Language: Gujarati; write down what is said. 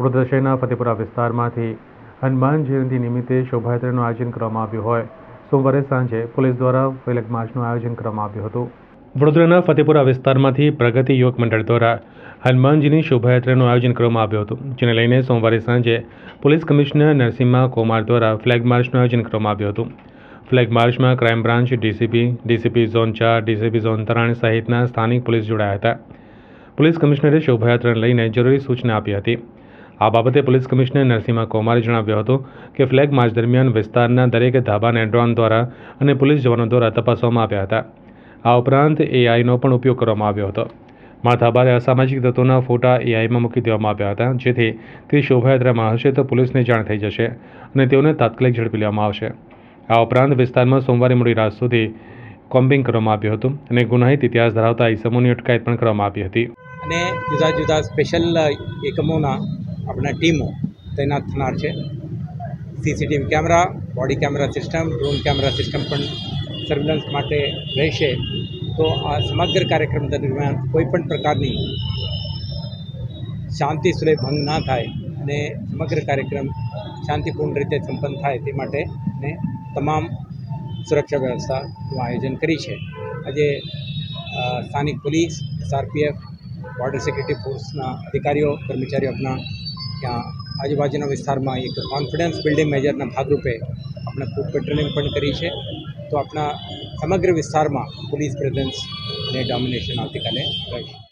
વડોદરા ફતેપુરા વિસ્તારમાંથી હનુમાન જયંતિ નિમિત્તે શોભાયાત્રાનું આયોજન કરવામાં આવ્યું હોય. સોમવારે સાંજે પોલીસ દ્વારા ફ્લેગ માર્ચનું આયોજન કરવામાં આવ્યું હતું. વડોદરાના ફતેપુરા વિસ્તારમાંથી પ્રગતિ યુવક મંડળ દ્વારા હનુમાનજીની શોભાયાત્રાનું આયોજન કરવામાં આવ્યું હતું, જેને લઈને સોમવારે સાંજે પોલીસ કમિશનર નરસિંહા કુમાર દ્વારા ફ્લેગ માર્ચનું આયોજન કરવામાં આવ્યું હતું. ફ્લેગ માર્ચમાં crime branch, DCP DCP zone ચાર, ડીસીપી ઝોન ત્રણ સહિતના સ્થાનિક પોલીસ જોડાયા હતા. પોલીસ કમિશનરે શોભાયાત્રાને લઈને જરૂરી સૂચના આપી હતી. આ બાબતે પોલીસ કમિશનર નરસિંહ કુમારે જણાવ્યું હતું કે ફ્લેગ માર્ચ દરમિયાન વિસ્તારના દરેક ધાબાને ડ્રોન દ્વારા અને પોલીસ જવાનો દ્વારા તપાસવામાં આવ્યા હતા. આ ઉપરાંત એઆઈનો પણ ઉપયોગ કરવામાં આવ્યો હતો. માથાભારે અસામાજિક તત્વોના ફોટા એઆઈમાં મૂકી દેવામાં આવ્યા હતા, જેથી તે શોભાયાત્રામાં હશે તો પોલીસને જાણ થઈ જશે અને તેઓને તાત્કાલિક ઝડપી લેવામાં આવશે. આ ઉપરાંત વિસ્તારમાં સોમવારે મોડી રાત સુધી કોમ્બિંગ કરવામાં આવ્યું હતું અને ગુનાહિત ઇતિહાસ ધરાવતા ઇસમોની અટકાયત પણ કરવામાં આવી હતી. અને જુદા જુદા સ્પેશિયલ એકમોના આપણા ટીમો તૈનાત થનાર છે. CCTV camera, body camera system, drone camera system પણ સર્વેલન્સ માટે રહેશે. તો આ સમગ્ર કાર્યક્રમ દરમિયાન કોઈપણ પ્રકારની શાંતિ સુલેહ ભંગ ના થાય અને સમગ્ર કાર્યક્રમ શાંતિપૂર્ણ રીતે સંપન્ન થાય તે માટે ને તમામ સુરક્ષા વ્યવસ્થાનું આયોજન કરી છે. આજે સ્થાનિક પોલીસ, એસઆરપીએફ બોર્ડર સિક્યુરિટી ફોર્સના અધિકારીઓ, કર્મચારીઓ આપણા ત્યાં આજુબાજુના વિસ્તારમાં એક કોન્ફિડન્સ બિલ્ડિંગ મેજરના ભાગરૂપે આપણે ખૂબ પેટ્રોલિંગ પણ કરી છે. તો આપણા સમગ્ર વિસ્તારમાં પોલીસ પ્રેઝન્સ અને ડોમિનેશન આવતીકાલે રહેશે.